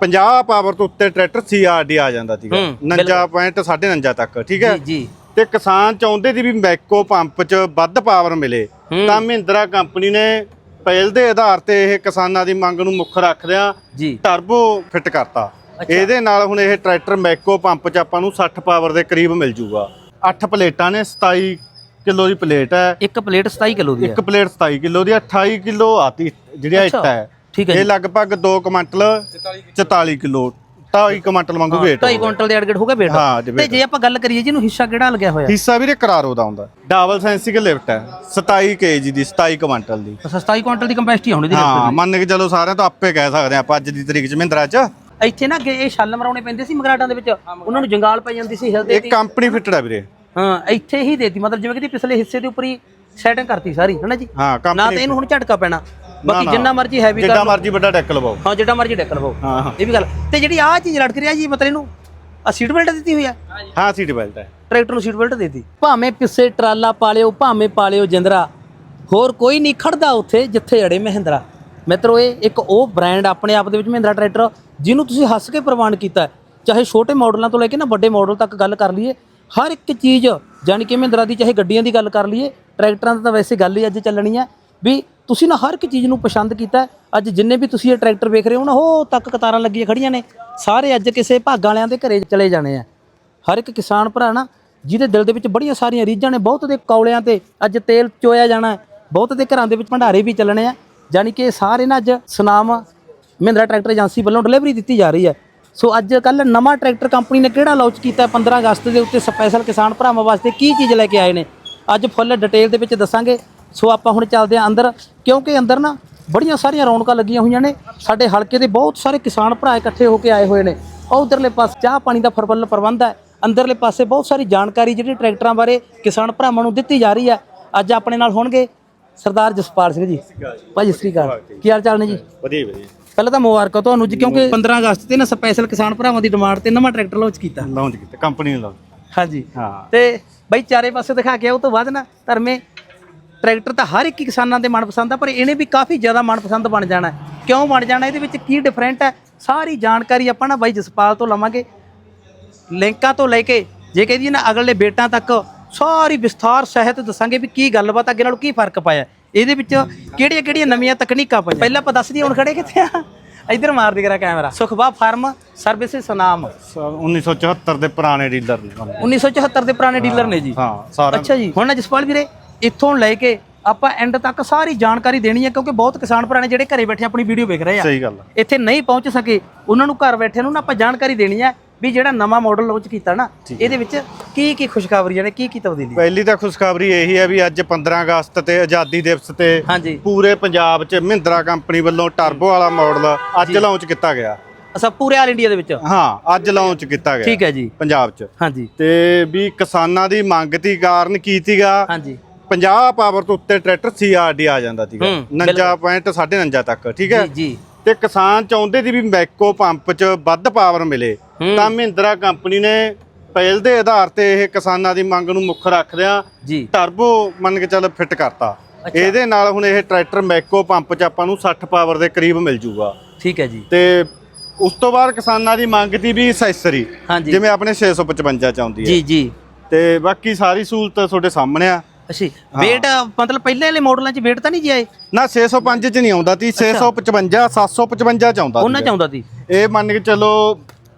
50 power ਤੋਂ ਉੱਤੇ tractor CRD ਆ ਜਾਂਦਾ ਸੀਗਾ। ਹੂੰ, 49.49 ਤੱਕ ਠੀਕ ਹੈ? ਜੀ ਜੀ। ਤੇ ਕਿਸਾਨ ਚਾਹੁੰਦੇ ਸੀ ਵੀ ਮੈਕੋ ਪੰਪ 'ਚ ਵੱਧ ਪਾਵਰ ਮਿਲੇ। ਹੂੰ। ਤਾਂ ਮਹਿੰਦਰਾ ਕੰਪਨੀ ਨੇ ਪਹਿਲ ਦੇ ਆਧਾਰ ਤੇ ਇਹ ਕਿਸਾਨਾਂ ਦੀ ਮੰਗ ਨੂੰ ਮੁੱਖ ਰੱਖਦਿਆਂ ਜੀ। ਟਰਬੋ ਫਿੱਟ ਕਰਤਾ। ਅੱਛਾ। ਇਹਦੇ ਨਾਲ ਹੁਣ ਇਹ ਟਰੈਕਟਰ ਮੈਕੋ ਪੰਪ 'ਚ ਆਪਾਂ ਨੂੰ 60 ਪਾਵਰ ਦੇ ਕਰੀਬ ਮਿਲ ਜੂਗਾ। 8 ਪਲੇਟਾਂ ਨੇ 27 ਕਿਲੋ ਦੀ ਪਲੇਟ ਹੈ। ਇੱਕ ਪਲੇਟ 27 ਕਿਲੋ ਦੀ ਹੈ। ਇੱਕ ਪਲੇਟ 27 ਕਿਲੋ ਦੀ 28 ਕਿਲੋ ਆਤੀ ਜਿਹੜੀ ਅੱਛਾ, ਇੱਟ ਹੈ। ਠੀਕ ਹੈ ਇਹ ਜੀ। ਲਗਭਗ 2 ਕੁਇੰਟਲ 44 ਕਿਲੋ 2.5 ਕੁਇੰਟਲ ਵਾਂਗੂ weight 2.5 ਕੁਇੰਟਲ ਦੇ ਅੜਗੜ ਹੋ ਗਿਆ ਬੇਟਾ ਹਾਂ, ਜੀ, ਤੇ weight। ਜੇ ਆਪਾਂ ਗੱਲ ਕਰੀਏ ਜਿਹਨੂੰ ਹਿੱਸਾ ਕਿਹੜਾ ਲੱਗਿਆ ਹੋਇਆ? ਹਿੱਸਾ ਵੀਰੇ ਕਰਾਰੋ ਦਾ ਹੁੰਦਾ। ਡਬਲ ਸੈਂਸਿਕ ਲਿਫਟ ਹੈ 27 ਕੇਜੀ ਦੀ 27 ਕੁਇੰਟਲ ਦੀ। ਅੱਛਾ 27 ਕੁਇੰਟਲ ਦੀ ਕੰਪੈਸਿਟੀ ਹੋਣੀ ਦੀ ਹਾਂ ਮੰਨ ਕੇ ਚਲੋ ਸਾਰਿਆਂ ਤੋਂ ਆਪੇ ਕਹਿ ਸਕਦੇ ਹਾਂ ਆਪਾਂ ਅੱਜ ਦੀ ਤਰੀਕ 'ਚ ਮਹਿੰਦਰਾ 'ਚ। ਇੱਥੇ ਨਾ ਅੱਗੇ ਇਹ ਛੱਲ ਮਰਾਉਣੇ ਪੈਂਦੇ ਸੀ ਮਗਰਾਟਾਂ ਦੇ ਵਿੱਚ। ਉਹਨਾਂ ਨੂੰ ਜੰਗਾਲ ਪੈ ਜਾਂਦੀ ਸੀ ਹਿਲਦੇ ਇਹ ਕੰਪਨੀ ਫਿੱਟਡ ਹੈ ਵੀਰੇ। ਹਾਂ ਇੱਥੇ ਹੀ ਦੇਤੀ ਮਤਲਬ ਜਿਵੇਂ ਕਿ ਪਿਛਲੇ ਹਿੱਸੇ ਦੇ ਉੱਪਰ ਹੀ ਸੈਟਿੰਗ ਕਰਤੀ ਸਾਰੀ ਹੈਨਾ ਜੀ? ਹਾਂ ਨਾ ਕੰਪਨੀ ਤੇ ਇਹਨੂੰ ਹੁਣ ਝਟਕਾ ਪੈਣਾ। ਬਾਕੀ। ਜਿੰਨਾ ਮਰਜ਼ੀ ਹੈਵੀ ਕਰ ਲਓ। ਮਰਜ਼ੀ ਵੱਡਾ ਡੈਕ ਲਵਾਓ ਹਾਂ ਜਿੱਡਾ ਮਰਜ਼ੀ ਡੈਕ ਲਵੋ ਹਾਂ ਇਹ ਵੀ ਗੱਲ। ਤੇ ਜਿਹੜੀ ਆਹ ਚੀਜ਼ ਲੜਕ ਰਿਹਾ ਜੀ ਮਤਲਬ ਇਹਨੂੰ ਆ ਸੀਟ ਬੈਲਟ ਦਿੱਤੀ ਹੋਈ ਆ? ਹਾਂ ਸੀਟ ਬੈਲਟ ਹੈ। ਟਰੈਕਟਰ ਨੂੰ ਸੀਟ ਬੈਲਟ ਦੇਤੀ। ਭਾਵੇਂ ਪਿੱਛੇ ਟਰਾਲਾ ਪਾਲਿਓ ਭਾਵੇਂ ਪਾਲਿਓ ਜਿੰਦਰਾ ਹੋਰ ਕੋਈ ਨਹੀਂ ਖੜਦਾ ਉੱਥੇ ਜਿੱਥੇ ਅੜੇ ਮਹਿੰਦਰਾ। ਮਿੱਤਰੋ ਇਹ ਇੱਕ ਉਹ ਬ੍ਰਾਂਡ ਆਪਣੇ ਆਪ ਦੇ ਵਿੱਚ ਮਹਿੰਦਰਾ ਟਰੈਕਟਰ ਜਿਹਨੂੰ ਤੁਸੀਂ ਹੱਸ ਕੇ ਪ੍ਰਵਾਨ ਕੀਤਾ। ਚਾਹੇ ਛੋਟੇ ਮਾਡਲਾਂ ਤੋਂ ਲੈ ਕੇ ਨਾ ਵੱਡੇ ਮਾਡਲ ਤੱਕ ਗੱਲ ਕਰ ਲਈਏ ਹਰ ਇੱਕ ਚੀਜ਼ ਜਾਣੀ ਕਿ ਮਹਿੰਦਰਾ ਦੀ ਚਾਹੇ ਗੱਡੀਆਂ ਦੀ ਗੱਲ ਕਰ ਲਈਏ ਟਰੈਕਟਰਾਂ ਦੀ ਤਾਂ ਵੈਸੇ ਗੱਲ ਹੀ ਅੱਜ ਚੱਲਣੀ ਹੈ ਵੀ ਤੁਸੀਂ ਨਾ ਹਰ ਇੱਕ ਚੀਜ਼ ਨੂੰ ਪਸੰਦ ਕੀਤਾ ਅੱਜ ਜਿੰਨੇ ਵੀ ਤੁਸੀਂ ਇਹ ਟਰੈਕਟਰ ਵੇਖ ਰਹੇ ਹੋ ਨਾ, ਉਹ ਤੱਕ ਕਤਾਰਾਂ ਲੱਗੀਆਂ ਖੜੀਆਂ ਨੇ। ਸਾਰੇ ਅੱਜ ਕਿਸੇ ਭਾਗਾਂ ਵਾਲਿਆਂ ਦੇ ਘਰੇ ਚਲੇ ਜਾਣੇ ਆ। ਹਰ ਇੱਕ ਕਿਸਾਨ ਭਰਾ ਨਾ, ਜਿਹਦੇ ਦਿਲ ਦੇ ਵਿੱਚ ਬੜੀਆਂ ਸਾਰੀਆਂ ਰੀਝਾਂ ਨੇ, ਬਹੁਤ ਦੇ ਕੌਲਿਆਂ ਤੇ ਅੱਜ ਤੇਲ ਚੋਇਆ ਜਾਣਾ ਬਹੁਤ ਦੇ ਘਰਾਂ ਦੇ ਵਿੱਚ ਭੰਡਾਰੇ ਵੀ ਚੱਲਣੇ ਆ। ਜਾਣੀ ਕਿ ਸਾਰੇ ਨਾ ਅੱਜ ਸੁਨਾਮ ਮਹਿੰਦਰਾ ਟਰੈਕਟਰ ਏਜੰਸੀ ਵੱਲੋਂ ਡਿਲੀਵਰੀ ਦਿੱਤੀ ਜਾ ਰਹੀ ਹੈ। ਸੋ ਅੱਜ ਕੱਲ ਨਵਾਂ ਟਰੈਕਟਰ ਕੰਪਨੀ ਨੇ ਕਿਹੜਾ ਲਾਂਚ ਕੀਤਾ ਹੈ? 15 ਅਗਸਤ ਦੇ ਉੱਤੇ ਸਪੈਸ਼ਲ ਕਿਸਾਨ ਭਰਾਵਾਂ ਵਾਸਤੇ ਕੀ ਚੀਜ਼ ਲੈ ਕੇ ਆਏ ਨੇ? ਅੱਜ ਫੁੱਲ ਡਿਟੇਲ ਦੇ ਵਿੱਚ ਦੱਸਾਂਗੇ। ਸੋ ਆਪਾਂ ਹੁਣ ਚੱਲਦੇ ਹਾਂ ਅੰਦਰ ਕਿਉਂਕਿ ਅੰਦਰ ਨਾ ਬੜੀਆਂ ਸਾਰੀਆਂ ਰੌਣਕਾਂ ਲੱਗੀਆਂ ਹੋਈਆਂ ਨੇ। ਸਾਡੇ ਹਲਕੇ ਦੇ ਬਹੁਤ ਸਾਰੇ ਕਿਸਾਨ ਭਰਾ ਇਕੱਠੇ ਹੋ ਕੇ ਆਏ ਹੋਏ ਨੇ। ਉਹ ਉਧਰਲੇ ਪਾਸੇ ਚਾਹ ਪਾਣੀ ਦਾ ਫਰਵੱਲ ਪ੍ਰਬੰਧ ਹੈ। ਅੰਦਰਲੇ ਪਾਸੇ ਬਹੁਤ ਸਾਰੀ ਜਾਣਕਾਰੀ ਜਿਹੜੀ ਟਰੈਕਟਰਾਂ ਬਾਰੇ ਕਿਸਾਨ ਭਰਾਵਾਂ ਨੂੰ ਦਿੱਤੀ ਜਾ ਰਹੀ ਹੈ। ਅੱਜ ਆਪਣੇ ਨਾਲ ਹੋਣਗੇ ਸਰਦਾਰ ਜਸਪਾਲ ਸਿੰਘ ਜੀ। ਭਾਜੀ ਸ੍ਰੀ ਅਕਾਲ। ਕੀ ਹਾਲ ਚਾਲ ਨੇ ਜੀ? ਵਧੀਆ ਵਧੀਆ। ਪਹਿਲਾਂ ਤਾਂ ਮੁਬਾਰਕਾਂ ਤੁਹਾਨੂੰ ਜੀ ਕਿਉਂਕਿ 15 ਅਗਸਤ ਤੇ ਨਾ ਸਪੈਸ਼ਲ ਕਿਸਾਨ ਭਰਾਵਾਂ ਦੀ ਡਿਮਾਂਡ ਤੇ ਨਵਾਂ ਟਰੈਕਟਰ ਲਾਂਚ ਕੀਤਾ। ਲਾਂਚ ਕੀਤਾ ਕੰਪਨੀ ਨੇ ਲਾਂਚ ਹਾਂਜੀ। ਹਾਂ। ਤੇ ਬਈ ਚਾਰੇ ਪਾਸੇ ਦਿਖਾ ਕੇ ਆਓ ਤੋਂ ਬਾਅਦ ਨਾ ਧਰਮੇ ਟਰੈਕਟਰ ਤਾਂ ਹਰ ਇੱਕ ਕਿਸਾਨਾਂ ਦੇ ਮਨਪਸੰਦ ਆ ਪਰ ਇਹਨੇ ਵੀ ਕਾਫੀ ਜ਼ਿਆਦਾ ਮਨਪਸੰਦ ਬਣ ਜਾਣਾ ਹੈ। ਕਿਉਂ ਬਣ ਜਾਣਾ ਇਹਦੇ ਵਿੱਚ ਕੀ ਡਿਫਰੈਂਟ ਹੈ? ਸਾਰੀ ਜਾਣਕਾਰੀ ਆਪਾਂ ਨਾ ਬਾਈ ਜਸਪਾਲ ਤੋਂ ਲਵਾਂਗੇ। ਲਿੰਕਾਂ ਤੋਂ ਲੈ ਕੇ ਜੇ ਕਹਦੀ ਨਾ ਅਗਲੇ ਬੇਟਾਂ ਤੱਕ ਸਾਰੀ ਵਿਸਥਾਰ ਸਹਿਤ ਦੱਸਾਂਗੇ ਵੀ ਕੀ ਗੱਲਬਾਤ ਅੱਗੇ ਨਾਲੋਂ ਕੀ ਫ਼ਰਕ ਪਾਇਆ। ਇਹਦੇ ਵਿੱਚ ਕਿਹੜੀਆਂ ਕਿਹੜੀਆਂ ਨਵੀਆਂ ਤਕਨੀਕਾਂ ਪਾਈਆਂ? ਪਹਿਲਾਂ ਆਪਾਂ ਦੱਸ ਦਈਏ ਹੁਣ ਖੜੇ ਕਿੱਥੇ ਆ? ਇੱਧਰ ਮਾਰ ਦੇ ਕਰਾ ਕੈਮਰਾ। ਸੁਖਬਾ ਫਾਰਮ ਸਰਵਿਸਿਜ਼ ਨਾਮ। ਸ- 1974 ਦੇ ਪੁਰਾਣੇ ਡੀਲਰ ਨੇ। 1974 ਦੇ ਪੁਰਾਣੇ ਡੀਲਰ ਨੇ ਜੀ। ਹਾਂ ਸਾਰਾ ਅੱਛਾ ਜੀ ਹੁਣ ਨਾ ਜਸਪਾਲ ਵੀਰੇ ਇੱਥੋਂ ਲੈ ਕੇ ਆਪਾਂ ਐਂਡ ਤੱਕ ਸਾਰੀ ਜਾਣਕਾਰੀ ਦੇਣੀ ਹੈ ਕਿਉਂਕਿ ਬਹੁਤ ਕਿਸਾਨ ਭਰਾ ਨੇ ਜਿਹੜੇ ਘਰੇ ਬੈਠੇ ਆਪਣੀ ਵੀਡੀਓ ਵੇਖ ਰਹੇ ਆ। ਸਹੀ ਗੱਲ ਆ। ਇੱਥੇ ਨਹੀਂ ਪਹੁੰਚ ਸਕੇ ਉਹਨਾਂ ਨੂੰ ਘਰ ਬੈਠੇ ਨੂੰ ਨਾ ਆਪਾਂ ਜਾਣਕਾਰੀ ਦੇਣੀ ਹੈ ਵੀ ਜਿਹੜਾ ਨਵਾਂ ਮਾਡਲ ਲਾਂਚ ਕੀਤਾ ਨਾ ਇਹਦੇ ਵਿੱਚ ਕੀ ਕੀ ਖੁਸ਼ਖਬਰੀਆਂ ਨੇ ਕੀ ਕੀ ਤਬਦੀਲੀ ਪਹਿਲੀ ਤਾਂ ਖੁਸ਼ਖਬਰੀ ਇਹੀ ਹੈ ਵੀ ਅੱਜ 15 ਅਗਸਤ ਤੇ ਆਜ਼ਾਦੀ ਦਿਵਸ ਤੇ ਪੂਰੇ ਪੰਜਾਬ 'ਚ ਮਹਿੰਦਰਾ ਕੰਪਨੀ ਵੱਲੋਂ ਟਰਬੋ ਵਾਲਾ ਮਾਡਲ ਅੱਜ ਲਾਂਚ ਕੀਤਾ ਗਿਆ। ਅਸਾ ਪੂਰੇ ਆਲ ਇੰਡੀਆ ਦੇ ਵਿੱਚ? ਹਾਂ ਅੱਜ ਲਾਂਚ ਕੀਤਾ ਗਿਆ ਠੀਕ ਹੈ ਜੀ। ਪੰਜਾਬ 'ਚ। ਹਾਂਜੀ। ਤੇ ਵੀ ਕਿਸਾਨਾਂ ਦੀ ਮੰਗ ਤੀ ਕਾਰਨ ਕੀ ਤੀਗਾ ਹਾਂਜੀ। 50 ਪਾਵਰ ਤੋਂ ਉੱਤੇ ਟਰੈਕਟਰ ਸੀਆਰਡੀ ਆ ਜਾਂਦਾ ਸੀਗਾ। ਹੂੰ, 49.49 ਤੱਕ ਠੀਕ ਹੈ? ਜੀ ਜੀ। ਤੇ ਕਿਸਾਨ ਚਾਹੁੰਦੇ ਸੀ ਵੀ ਮੈਕੋ ਪੰਪ 'ਚ ਵੱਧ ਪਾਵਰ ਮਿਲੇ। ਹੂੰ। ਤਾਂ ਮਹਿੰਦਰਾ ਕੰਪਨੀ ਨੇ ਪਹਿਲ ਦੇ ਆਧਾਰ ਤੇ ਇਹ ਕਿਸਾਨਾਂ ਦੀ ਮੰਗ ਨੂੰ ਮੁੱਖ ਰੱਖਦਿਆਂ ਜੀ। ਟਰਬੋ ਮੰਨ ਕੇ ਚੱਲ ਫਿੱਟ ਕਰਤਾ। ਅੱਛਾ। ਇਹਦੇ ਨਾਲ ਹੁਣ ਇਹ ਟਰੈਕਟਰ ਮੈਕੋ ਪੰਪ 'ਚ ਆਪਾਂ ਨੂੰ 60 ਪਾਵਰ ਦੇ ਕਰੀਬ ਮਿਲ ਜੂਗਾ। ਠੀਕ ਹੈ ਜੀ। ਤੇ ਉਸ ਤੋਂ ਬਾਅਦ ਕਿਸਾਨਾਂ ਦੀ ਮੰਗ ਤੀ ਵੀ ਅਸੈਸਰੀ ਹਾਂਜੀ। ਜਿਵੇਂ ਆਪਣੇ 655 ਚ ਆਉਂਦੀ ਹੈ। ਜੀ ਜੀ। ਤੇ ਬਾਕੀ ਸਾਰੀ ਸਹੂਲਤ ਤੁਹਾਡੇ ਸਾਹਮਣੇ ਆ। ਅੱਛੀ ਵੇਟ ਮਤਲਬ ਪਹਿਲੇ ਵਾਲੇ ਮਾਡਲਾਂ 'ਚ ਵੇਟ ਤਾਂ ਨਹੀਂ ਜੀ ਆਏ ਨਾ 605 ਚ ਨਹੀਂ ਆਉਂਦਾ ਤੀ। 655 755 ਚ ਆਉਂਦਾ ਉਹਨਾਂ 'ਚ ਆਉਂਦਾ ਸੀ ਇਹ ਮੰਨ ਕੇ ਚੱਲੋ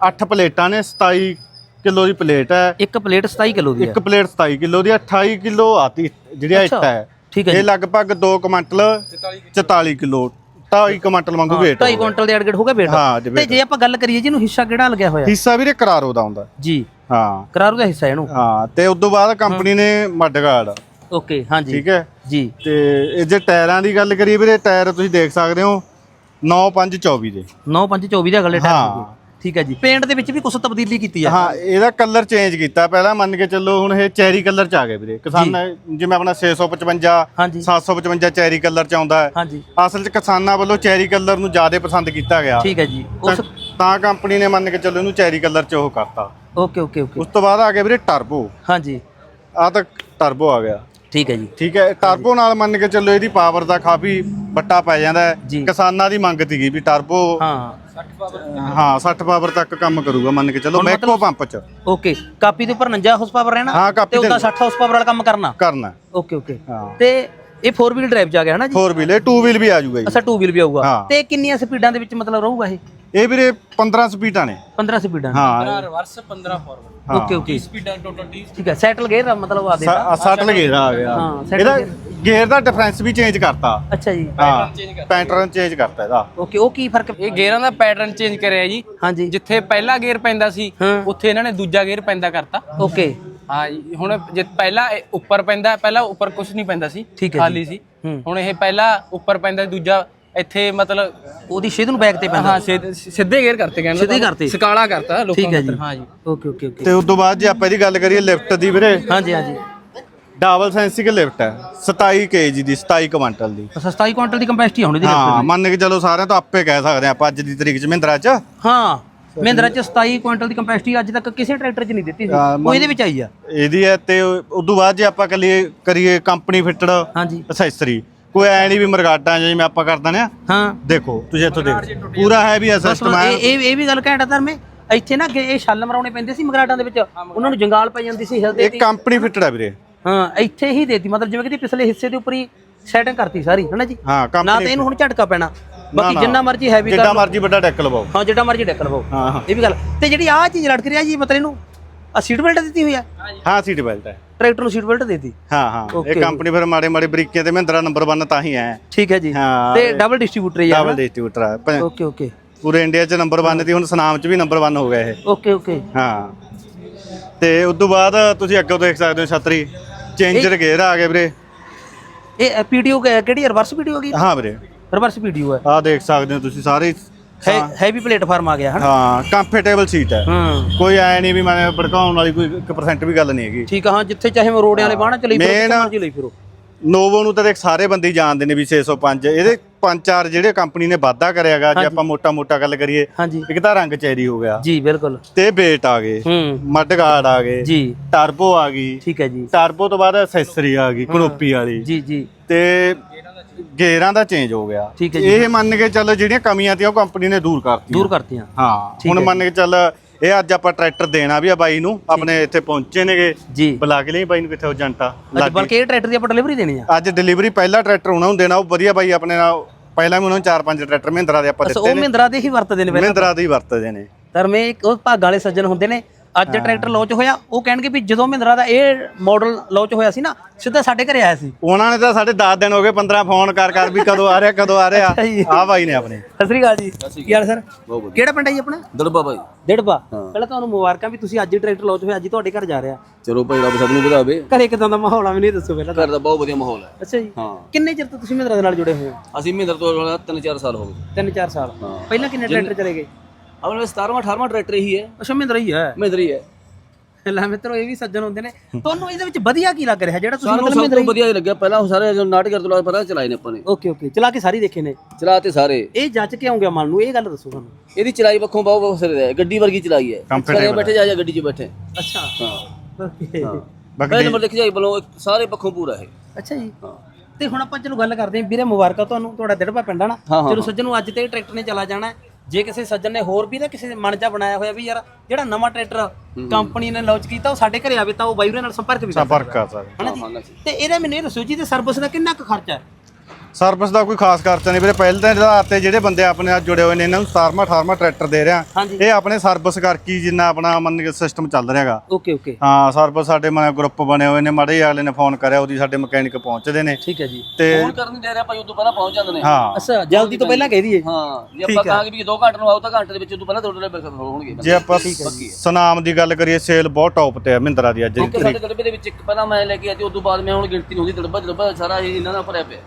8 ਪਲੇਟਾਂ ਨੇ 27 ਕਿਲੋ ਦੀ ਪਲੇਟ ਹੈ। ਇੱਕ ਪਲੇਟ 27 ਕਿਲੋ ਦੀ ਹੈ। ਇੱਕ ਪਲੇਟ 27 ਕਿਲੋ ਦੀ 28 ਕਿਲੋ ਆਤੀ ਜਿਹੜੀ ਇੱਟ ਹੈ। ਠੀਕ ਹੈ ਇਹ ਲਗਭਗ 2 ਕੁਇੰਟਲ 44 ਕਿਲੋ 2.5 ਕੁਇੰਟਲ ਵਾਂਗੂ weight 2.5 ਕੁਇੰਟਲ ਦੇ ਅੜਗੜ ਹੋ ਗਿਆ ਵੇਟ ਹਾਂ, ਜੀ, ਤੇ ਜੇ ਆਪਾਂ ਗੱਲ ਕਰੀਏ ਜਿਹਨੂੰ ਹਿੱਸਾ ਕਿਹੜਾ ਲੱਗਿਆ ਹੋਇਆ? ਹਿੱਸਾ ਵੀਰੇ ਕਰਾਰੋ ਦਾ ਆਉਂਦਾ ਜੀ। ਹਾਂ। ਕਰਾਰੂ ਦਾ ਹਿੱਸਾ ਇਹਨੂੰ। ਹਾਂ ਤੇ ਉਸ ਤੋਂ ਬਾਅਦ ਕੰਪਨੀ ਨੇ ਮੱਡਗਾਰਡ ਓਕੇ ਹਾਂਜੀ। ਠੀਕ ਹੈ? ਜੀ। ਤੇ ਇਹ ਜੇ ਟਾਇਰਾਂ ਦੀ ਗੱਲ ਕਰੀਏ ਵੀਰੇ ਟਾਇਰ ਤੁਸੀਂ ਦੇਖ ਸਕਦੇ ਹੋ 9524 ਦੇ। 9524 ਦੇ ਅਗਲੇ ਟਾਇਰ ਹਾਂ। ਠੀਕ ਹੈ ਜੀ। ਪੇਂਟ ਦੇ ਵਿੱਚ ਵੀ ਕੁਝ ਤਬਦੀਲੀ ਕੀਤੀ ਆ ਹਾਂ ਇਹਦਾ ਕਲਰ ਚੇਂਜ ਕੀਤਾ। ਪਹਿਲਾਂ ਮੰਨ ਕੇ ਚੱਲੋ ਹੁਣ ਇਹ ਚੈਰੀ ਕਲਰ ਚ ਆ ਗਏ ਵੀਰੇ। ਕਿਸਾਨ ਜਿਵੇਂ ਆਪਣਾ 655 ਹਾਂਜੀ। 755 ਚੈਰੀ ਕਲਰ ਚ ਆਉਂਦਾ ਹੈ। ਅਸਲ ਚ ਕਿਸਾਨਾਂ ਵੱਲੋਂ ਚੈਰੀ ਕਲਰ ਨੂੰ ਜ਼ਿਆਦਾ ਪਸੰਦ ਕੀਤਾ ਗਿਆ। ਠੀਕ ਹੈ ਜੀ। ਉਸ ਤਾਂ ਕੰਪਨੀ ਨੇ ਮੰਨ ਕੇ ਚੱਲੋ ਇਹਨੂੰ ਚੈਰੀ ਕਲਰ ਚ ਉਹ ਕਰਤਾ। Okay okay okay. ਉਸ ਤੋਂ ਬਾਅਦ ਆ ਗਿਆ ਵੀਰੇ ਟਰਬੋ। ਹਾਂਜੀ। ਆ ਤਾਂ ਟਰਬੋ ਆ ਗਿਆ। ਠੀਕ ਹੈ ਜੀ। ਠੀਕ ਹੈ ਟਰਬੋ ਨਾਲ ਮੰਨ ਕੇ ਚੱਲੋ ਇਹਦੀ ਪਾਵਰ ਦਾ ਕਾਫੀ ਵੱਟਾ ਪੈ ਜਾਂਦਾ ਹੈ। ਕਿਸਾਨਾਂ ਦੀ ਮੰਗ ਸੀਗੀ ਵੀ ਟਰਬੋ ਹਾਂ। ਹਾਂ 60 ਪਾਵਰ ਤੱਕ ਕੰਮ ਕਰੂਗਾ ਮੰਨ ਕੇ ਚੱਲੋ ਮੈਕੋ ਪੰਪ ਚ। ਓਕੇ ਕਾਪੀ ਦੇ ਉੱਪਰ 49 ਹਾਰਸ ਪਾਵਰ ਰਹਿਣਾ ਹਾਂ, ਕਾਪੀ ਤੇ ਉਹਦਾ ਤੇ- 60 ਹਾਰਸ ਪਾਵਰ ਵਾਲਾ ਕੰਮ ਕਰਨਾ? ਕਰਨਾ। ਓਕੇ ਓਕੇ ਤੇ ਇਹ 4 ਵੀਲ ਡਰਾਈਵ ਚ ਆ ਗਿਆ ਹੈ ਨਾ ਜੀ? 4 ਵੀਲ ਇਹ 2 ਵੀਲ ਵੀ ਆ ਜਾਊਗਾ ਜੀ। ਅੱਛਾ 2 ਵੀਲ ਵੀ ਆਊਗਾ। ਤੇ ਕਿੰਨੀਆਂ ਸਪੀਡਾਂ ਦੇ ਵਿੱਚ ਮਤਲਬ ਰਹੂਗਾ ਇਹ? ਇਹ ਵੀਰੇ 15 ਸਪੀਡਾਂ ਨੇ। 15 ਸਪੀਡਾਂ ਹਾਂ। Reverse 15 forward okay okay. ਸਪੀਡਾਂ total 30 ਠੀਕ ਹੈ ਸੈਟਲ ਗੇਅਰ ਮਤਲਬ ਆ ਦੇ ਸੱਟ ਗੇਅਰ ਆ ਗਿਆ। ਹਾਂ, ਇਹਦਾ ਗੇਅਰ ਦਾ ਡਿਫਰੈਂਸ ਵੀ ਚੇਂਜ ਕਰਤਾ। ਅੱਛਾ ਜੀ। ਹਾਂ ਪੈਟਰਨ ਚੇਂਜ ਕਰਤਾ। ਇਹਦਾ। ਓਕੇ ਉਹ ਕੀ ਫ਼ਰਕ ਇਹ ਗੇਅਰਾਂ ਦਾ ਪੈਟਰਨ ਚੇਂਜ ਕਰਿਆ ਜੀ। ਹਾਂਜੀ। ਜਿੱਥੇ ਪਹਿਲਾ ਗੇਅਰ ਪੈਂਦਾ ਸੀ ਹਾਂ। ਉੱਥੇ ਇਹਨਾਂ ਨੇ ਦੂਜਾ ਗੇਅਰ ਪੈਂਦਾ ਕਰਤਾ। ਓਕੇ। ਹਾਂ ਜੀ ਹੁਣ ਜੇ ਪਹਿਲਾ ਇਹ ਉੱਪਰ ਪੈਂਦਾ ਪਹਿਲਾਂ ਉੱਪਰ ਕੁਝ ਨਹੀਂ ਪੈਂਦਾ ਸੀ ਠੀਕ ਹੈ ਜੀ। ਖਾਲੀ ਸੀ। ਹੂੰ। ਹੁਣ ਇਹ ਪਹਿਲਾ ਉੱਪਰ ਪੈਂਦਾ ਦੂਜਾ ਇੱਥੇ ਮਤਲਬ ਉਹਦੀ ਸ਼ੇਦ ਨੂੰ ਬੈਕ ਤੇ ਪੈਂਦਾ। ਹਾਂ ਸਿੱਧ- ਸਿੱਧੇ ਗੇਅਰ ਕਰਤੇ ਕਹਿੰਦੇ ਸਿੱਧੇ ਕਰਤੇ। ਸਕਾਲਾ ਕਰਤਾ ਲੋਕਾਂ ਠੀਕ ਹੈ ਜੀ। ਖਾਤਰ, ਹਾਂ ਜੀ। Okay okay okay. ਤੇ ਉਸ ਤੋਂ ਬਾਅਦ ਜੇ ਆਪਾਂ ਇਹਦੀ ਗੱਲ ਕਰੀਏ ਲਿਫਟ ਦੀ ਵੀਰੇ। ਹਾਂਜੀ ਹਾਂਜੀ। ਡਬਲ ਸੈਂਸਿਕ ਲਿਫਟ ਹੈ 27 ਕੇਜੀ ਦੀ 27 ਕੁਇੰਟਲ ਦੀ। ਅੱਛਾ 27 ਕੁਇੰਟਲ ਦੀ ਕੰਪੈਸਿਟੀ ਹੋਣੀ ਦੀ ਹਾਂ ਮੰਨ ਕੇ ਚਲੋ ਸਾਰਿਆਂ ਤੋਂ ਆਪੇ ਕਹਿ ਸਕਦੇ ਆ ਆਪਾਂ ਅੱਜ ਦੀ ਤਰੀਕ ਚ ਮਹਿੰਦਰਾ ਚ। ਹਾਂ ਮਹਿੰਦਰਾ ਚ 27 ਕੁਇੰਟਲ ਦੀ ਕੰਪੈਸਿਟੀ ਅੱਜ ਤੱਕ ਕਿਸੇ ਟਰੈਕਟਰ 'ਚ ਨਹੀਂ ਦਿੱਤੀ ਸੀ। ਹਾਂ, ਉਹ ਇਹਦੇ ਵਿੱਚ ਆਈ ਆ। ਇਹਦੀ ਹੈ ਤੇ ਉਸ ਤੋਂ ਬਾਅਦ ਜੇ ਆਪਾਂ ਕਰੀਏ ਕਰੀਏ ਕੰਪਨੀ ਫਿੱਟਡ ਹਾਂਜੀ। ਅਸੈਸਰੀ ਕੋਈ ਐ ਨਹੀਂ ਵੀ ਮਰਗਾਟਾਂ ਜਿਵੇਂ ਆਪਾਂ ਕਰ ਦਿੰਦੇ ਆ। ਹਾਂ। ਦੇਖੋ ਤੁਸੀਂ ਇੱਥੋਂ ਦੇਖ। ਪੂਰਾ ਹੈ ਵੀ ਸਿਸਟਮ ਹੈ। ਇਹ ਇਹ ਵੀ ਗੱਲ ਘੈਂਟ ਆ ਧਰਮੇ ਇੱਥੇ ਨਾ ਅੱਗੇ ਇਹ ਛੱਲ ਮਰਾਉਣੇ ਪੈਂਦੇ ਸੀ ਮਗਰਾਟਾਂ ਦੇ ਵਿੱਚ। ਉਹਨਾਂ ਨੂੰ ਜੰਗਾਲ ਪੈ ਜਾਂਦੀ ਸੀ ਹਿਲਦੇ ਇਹ ਕੰਪਨੀ ਫਿੱਟਡ ਹੈ ਵੀਰੇ। ਹਾਂ ਇੱਥੇ ਹੀ ਦੇਤੀ। ਮਤਲਬ ਜਿਵੇਂ ਕਿ ਪਿਛਲੇ ਹਿੱਸੇ ਦੇ ਉੱਪਰ ਹੀ ਸੈਟਿੰਗ ਕਰਤੀ ਸਾਰੀ ਹਨਾ ਜੀ? ਹਾਂ ਨਾ ਕੰਪਨੀ ਤਾਂ ਇਹਨੂੰ ਹੁਣ ਝਟਕਾ ਪੈਣਾ। ਬਾਕੀ ਨਾ। ਜਿੰਨਾ ਮਰਜ਼ੀ ਹੈਵੀ ਕਰ ਲਓ। ਮਰਜ਼ੀ ਵੱਡਾ ਡੈਕ ਲਵਾਓ। ਹਾਂ ਜਿੱਡਾ ਮਰਜ਼ੀ ਡੈਕ ਲਵੋ ਹਾਂ ਹਾਂ। ਇਹ ਵੀ ਗੱਲ। ਤੇ ਜਿਹੜੀ ਆਹ ਚੀਜ਼ ਲਟਕ ਰਿਹਾ ਜੀ ਮਤਲਬ ਇਹਨੂੰ ਆ ਸੀਟ ਬੈਲਟ ਦਿੱਤੀ ਹੋਈ ਆ? ਹਾਂ ਸੀਟ ਬੈਲਟ ਹੈ। ਟਰੈਕਟਰ ਨੂੰ ਸੀਟ ਬੈਲਟ ਦੇਤੀ? ਹਾਂ ਹਾਂ. ਇਹ ਕੰਪਨੀ ਫਿਰ ਮਾੜੇ ਮਾੜੇ ਬਰੀਕੀਆਂ ਤੇ ਮਹਿੰਦਰਾ ਨੰਬਰ 1 ਤਾਂ ਹੀ ਹੈ। ਠੀਕ ਹੈ ਜੀ। ਹਾਂ, ਤੇ ਡਬਲ ਡਿਸਟ੍ਰੀਬਿਊਟਰ ਹੀ ਆ ਡਬਲ ਡਿਸਟ੍ਰੀਬਿਊਟਰ ਹੈ ਓਕੇ ਓਕੇ ਪੂਰੇ ਇੰਡੀਆ 'ਚ ਨੰਬਰ 1 ਦੀ ਹੁਣ ਸਨਾਮ 'ਚ ਵੀ ਨੰਬਰ 1 ਹੋ ਗਿਆ ਇਹ। ਓਕੇ ਓਕੇ ਹਾਂ। ਤੇ ਉਸ ਤੋਂ ਬਾਅਦ ਤੁਸੀਂ ਅੱਗੇ ਦੇਖ ਸਕਦੇ ਹੋ ਛਤਰੀ। ਚੇਂਜਰ ਗੇਅਰ ਆ ਗਏ ਵੀਰੇ। ਇਹ ਪੀਡੀਓ ਕਿਹੜੀ ਰਿਵਰਸ ਪੀਡੀਓ ਗਈ ਹਾਂ ਵੀਰੇ। ਰਿਵਰਸ ਪੀਡੀਓ ਹੈ ਆਹ ਦੇਖ ਸਕਦੇ ਹੋ ਤੁਸੀਂ ਸਾਰੇ ਹੈਵੀ ਪਲੇਟਫਾਰਮ ਆ ਗਿਆ ਹਨ? ਹਾਂ ਕੰਫਰਟੇਬਲ ਸੀਟ ਹੈ। ਹਾਂ। ਕੋਈ ਐ ਨਹੀਂ ਵੀ ਮੈਂ ਭੜਕਾਉਣ ਵਾਲੀ ਕੋਈ 1% ਵੀ ਗੱਲ ਨਹੀਂ ਹੈਗੀ। ਠੀਕ ਆ ਹਾਂ ਜਿੱਥੇ ਚਾਹੇ ਮੈਂ ਰੋੜਿਆਂ ਵਾਲੇ ਬਾਹਣਾ ਚਲੀ ਫਿਰੋ ਲਈ ਫਿਰੋ। ਨੋਵੋ ਨੂੰ ਤਾਂ ਦੇਖ ਸਾਰੇ ਬੰਦੇ ਜਾਣਦੇ ਨੇ ਵੀ 605 ਇਹਦੇ ਪੰਜ ਚਾਰ ਜਿਹੜੇ ਕੰਪਨੀ ਨੇ ਵਾਧਾ ਕਰਿਆਗਾ ਜੇ ਆਪਾਂ ਮੋਟਾ ਮੋਟਾ ਗੱਲ ਕਰੀਏ ਇੱਕ ਤਾਂ ਰੰਗ ਚੈਰੀ ਹੋ ਗਿਆ। ਜੀ ਬਿਲਕੁਲ। ਤੇ ਬੇਟ ਆ ਗਏ। ਹੂੰ। ਮੱਡ ਗਾਰਡ ਆ ਗਏ। ਜੀ। ਟਰਬੋ ਆ ਗਈ। ਠੀਕ ਹੈ ਜੀ। ਟਰਬੋ ਤੋਂ ਬਾਅਦ ਐਕਸੈਸਰੀ ਆ ਗਈ ਕਨੋਪੀ ਵਾਲੀ। ਜੀ ਜੀ। ਤੇ ਗੇਅਰਾਂ ਦਾ ਚੇਂਜ ਹੋ ਗਿਆ। ਠੀਕ ਹੈ ਜੀ। ਇਹ ਮੰਨ ਕੇ ਚੱਲ ਜਿਹੜੀਆਂ ਕਮੀਆਂ ਤੀਆਂ ਉਹ ਕੰਪਨੀ ਨੇ ਦੂਰ ਕਰਤੀਆਂ। ਦੂਰ ਕਰਤੀਆਂ। ਹਾਂ ਹੁਣ ਮੰਨ ਕੇ ਚੱਲ ਇਹ ਅੱਜ ਆਪਾਂ ਟਰੈਕਟਰ ਦੇਣਾ ਵੀ ਆ ਬਾਈ ਨੂੰ ਆਪਣੇ ਇੱਥੇ ਪਹੁੰਚੇ ਨੇਗੇ। ਜੀ। ਬੁਲਾ ਕੇ ਲਈ ਬਾਈ ਨੂੰ ਕਿੱਥੇ ਉਹ ਜੰਟਾ। ਅੱਜ ਬਲਕਿ ਇਹ ਟਰੈਕਟਰ ਦੀ ਆਪਾਂ ਡਿਲੀਵਰੀ ਦੇਣੀ ਆ। ਅੱਜ ਡਿਲੀਵਰੀ ਪਹਿਲਾ ਟਰੈਕਟਰ ਉਹਨਾਂ ਨੂੰ ਦੇਣਾ ਉਹ ਵਧੀਆ ਬਾਈ ਆਪਣੇ ਨਾਲ ਪਹਿਲਾਂ ਵੀ ਉਹਨਾਂ ਨੂੰ ਚਾਰ ਪੰਜ ਟਰੈਕਟਰ ਮਹਿੰਦਰਾ ਦੇ ਆਪਾਂ ਅੱਛਾ ਦਿੱਤੇ ਉਹ ਨੇ। ਮਹਿੰਦਰਾ ਦੇ ਹੀ ਵਰਤਦੇ ਨੇ ਪਹਿਲਾਂ ਮਹਿੰਦਰਾ ਦੇ ਹੀ ਵਰਤਦੇ ਨੇ। ਧਰਮੇ ਇੱਕ ਉਹ ਭਾਗ ਵਾਲੇ ਸੱਜਣ ਹੁੰਦੇ ਨੇ ਅੱਜ ਟਰੈਕਟਰ ਲਾਂਚ ਹੋਇਆ ਉਹ ਕਹਿਣਗੇ ਵੀ ਜਦੋਂ ਮਹਿੰਦਰਾ ਦਾ ਇਹ ਮਾਡਲ ਲਾਂਚ ਹੋਇਆ ਸੀ ਨਾ ਸਿੱਧਾ ਸਾਡੇ ਘਰੇ ਆਇਆ ਸੀ। ਉਹਨਾਂ ਨੇ ਤਾਂ ਸਾਡੇ 10 ਦਿਨ ਹੋ ਗਏ 15 ਫੋਨ ਕਰ ਕਰ ਵੀ ਕਦੋਂ ਆ ਰਿਹਾ ਕਦੋਂ ਆ ਰਿਹਾ। ਆ ਬਾਈ ਨੇ ਆਪਣੇ। ਸਤਿ ਸ੍ਰੀ ਅਕਾਲ ਜੀ। ਕੀ ਹਾਲ ਸਰ? ਕਿਹੜਾ ਪਿੰਡ ਹੈ ਜੀ ਆਪਣਾ? ਦੜਬਾ ਭਾਈ ਡੇੜਬਾ ਪਹਿਲਾਂ ਤੁਹਾਨੂੰ ਮੁਬਾਰਕਾਂ ਵੀ ਤੁਸੀਂ ਅੱਜ ਹੀ ਟਰੈਕਟਰ ਲਾਂਚ ਹੋਇਆ ਅੱਜ ਹੀ ਤੁਹਾਡੇ ਘਰ ਜਾ ਰਿਹਾ। ਚਲੋ ਭਾਈ ਰੱਬ ਸਭ ਨੂੰ ਵਧਾਵੇ। ਘਰੇ ਕਿਦਾਂ ਦਾ ਮਾਹੌਲ ਆ ਮੈਨੂੰ ਦੱਸੋ ਪਹਿਲਾਂ। ਘਰ ਦਾ ਬਹੁਤ ਵਧੀਆ ਮਾਹੌਲ ਹੈ। ਅੱਛਾ ਜੀ। ਹਾਂ। ਕਿੰਨੇ ਚਿਰ ਤੋਂ ਤੁਸੀਂ ਮਹਿੰਦਰਾ ਦੇ ਨਾਲ ਜੁੜੇ ਹੋਏ ਹੋ? ਅਸੀਂ ਮਹਿੰਦਰ ਤੋਂ ਵਾਲਾ 3-4 ਸਾਲ ਹੋ ਗਏ। 3-4 ਸਾਲ। ਪਹਿਲਾਂ ਕਿੰਨੇ ਟਰੈਕਟਰ ਚਲੇ ਗਏ? ਆਪਣੇ 17ਵਾਂ 18ਵਾਂ ਟਰੈਕਟਰ ਹੀ ਹੈ। ਅੱਛਾ ਮਹਿੰਦਰਾ ਹੀ ਹੈ। ਮਹਿੰਦਰ ਹੀ ਹੈ। ਲੈ ਮਿੱਤਰੋ ਇਹ ਵੀ ਸੱਜਣ ਹੁੰਦੇ ਨੇ। ਤੁਹਾਨੂੰ ਇਹਦੇ ਵਿੱਚ ਵਧੀਆ ਕੀ ਲੱਗ ਰਿਹਾ? ਜਿਹੜਾ ਤੁਸੀਂ ਸਾਨੂੰ ਮਤਲਬ ਸਭ ਮਹਿੰਦਰਾ ਤੋਂ ਵਧੀਆ ਲੱਗਿਆ। ਪਹਿਲਾਂ ਉਹ ਸਾਰੇ ਜੋ ਨਾਟਕ ਤੋਂ ਬਾਅਦ ਪਤਾ ਚਲਾਏ ਨੇ ਆਪਾਂ ਨੇ। Okay okay. ਚਲਾ ਕੇ ਸਾਰੀ ਦੇਖੇ ਨੇ। ਚਲਾਤੇ ਸਾਰੇ। ਇਹ ਜੱਜ ਕੇ ਆਉਂਗਾ ਮਨ ਨੂੰ? ਇਹ ਗੱਲ ਦੱਸੋ ਸਾਨੂੰ। ਇਹਦੀ ਚਲਾਈ ਪੱਖੋਂ ਬਹੁਤ ਬਹੁਤ ਸਿਰੇ ਹੈ ਗੱਡੀ ਵਰਗੀ ਚਲਾਈ ਹੈ। Comfortable ਘਰੇ ਬੈਠੇ ਜਾ ਜਾ ਗੱਡੀ 'ਚ ਬੈਠੇ। ਅੱਛਾ। ਹਾਂ। ਓਕੇ। ਬਾਕੀ ਪਹਿਲੇ ਨੰਬਰ ਲਿਖ ਜਾਈ ਬਲੋ ਸਾਰੇ ਪੱਖੋਂ ਪੂਰਾ ਹੈ ਅੱਛਾ ਜੀ। ਹਾਂ। ਤੇ ਹੁਣ ਆਪਾਂ ਚਲੋ ਗੱਲ ਕਰਦੇ ਹਾਂ। ਵੀਰੇ ਮੁਬਾਰਕਾਂ ਤੁਹਾਨੂੰ। ਤੁਹਾਡਾ ਦਿੜਪਾ ਪਿੰਡ ਆ ਨਾ। ਹਾਂ, ਹਾਂ, ਚਲੋ ਸੱਜਣ ਨੂੰ ਅੱਜ ਤੇ ਇਹ ਟਰੈਕਟਰ ਨੇ ਚਲਾ ਜਾਣਾ। ਹੈ। ਜੇ ਕਿਸੇ ਸੱਜਣ ਨੇ ਹੋਰ ਵੀ ਨਾ ਕਿਸੇ ਦੇ ਮਨ 'ਚ ਬਣਾਇਆ ਹੋਇਆ ਵੀ ਯਾਰ ਜਿਹੜਾ ਨਵਾਂ ਟਰੈਕਟਰ ਕੰਪਨੀ ਨੇ ਲਾਂਚ ਕੀਤਾ ਉਹ ਸਾਡੇ ਘਰੇ ਆਵੇ ਤਾਂ ਉਹ ਬਾਈ ਨਾਲ ਸੰਪਰਕ ਵੀ ਕਰ ਸੰਪਰਕ ਕਰ ਸਕਦੇ। ਹਨਾ ਜੀ? ਤੇ ਇਹਦਾ ਮੈਨੂੰ ਇਹ ਦੱਸੋ ਜੀ ਤੇ ਸਰਵਿਸ ਦਾ ਕਿੰਨਾ ਕੁ ਖਰਚਾ ਹੈ? ਸਰਵਿਸ ਦਾ ਕੋਈ ਖਾਸ ਖਰਚਾ ਨਹੀਂ ਵੀਰੇ ਪਹਿਲੇ ਤਾਂ ਆਧਾਰ ਤੇ ਜਿਹੜੇ ਬੰਦੇ ਆਪਣੇ ਨਾਲ ਜੁੜੇ ਹੋਏ ਨੇ ਇਹਨਾਂ ਨੂੰ 17ਵਾਂ 18ਵਾਂ ਟਰੈਕਟਰ ਦੇ ਰਿਹਾ ਹਾਂਜੀ। ਇਹ ਆਪਣੇ ਸਰਵਿਸ ਕਰਕੇ ਜਿੰਨਾ ਆਪਣਾ ਮੰਨ ਕੇ ਸਿਸਟਮ ਚੱਲ ਰਿਹਾਗਾ ਓਕੇ ਓਕੇ। ਹਾਂ ਸਰਵਿਸ ਸਾਡੇ ਮਨ ਗਰੁੱਪ ਬਣੇ ਹੋਏ ਨੇ ਮਾੜੇ ਜਿਹੇ ਅਗਲੇ ਨੇ ਫੋਨ ਕਰਿਆ ਉਹਦੀ ਸਾਡੇ ਮਕੈਨਿਕ ਪਹੁੰਚਦੇ ਨੇ। ਠੀਕ ਹੈ ਜੀ। ਤੇ ਫੋਨ ਕਰਨ ਨਹੀਂ ਦੇ ਰਿਹਾ ਭਾਈ ਉਦੋਂ ਪਹਿਲਾਂ ਪਹੁੰਚ ਜਾਂਦੇ ਨੇ। ਹਾਂ। ਅੱਛਾ ਜਲਦੀ ਤੋਂ ਪਹਿਲਾਂ ਕਹਿ ਦਈਏ। ਹਾਂ ਜੇ ਆਪਾਂ ਕਹਾਂਗੇ ਵੀ 2 ਘੰਟੇ ਨੂੰ ਆਓ ਤਾਂ ਘੰਟੇ ਦੇ ਵਿੱਚ ਉਦੋਂ ਪਹਿਲਾਂ ਤੁਹਾਡੇ ਨਾਲ ਹੋਣਗੇ। ਜੇ ਆਪਾਂ ਸੁਨਾਮ ਦੀ ਗੱਲ ਕਰੀਏ ਸੇਲ ਬਹੁਤ ਟੌਪ ਤੇ ਆ ਮਹਿੰਦਰਾ ਦੀ ਅੱਜ ਦੀ ਕਿਉਂਕਿ ਸਾਡੇ ਦੜਬੇ ਦੇ ਵਿੱਚ ਇੱਕ ਪਹਿਲਾਂ ਮੈਂ ਲੈ ਕੇ ਆਇਆ ਤੇ ਉਦੋਂ ਬਾਅਦ ਮੈਂ ਹੁਣ ਗਿਣਤੀ ਨਹੀਂ ਹੁੰਦੀ ਦੜਬਾ ਦੜਬਾ ਸਾਰਾ ਇਹ ਇਹਨਾਂ ਦਾ ਭਰਿਆ ਪਿਆ।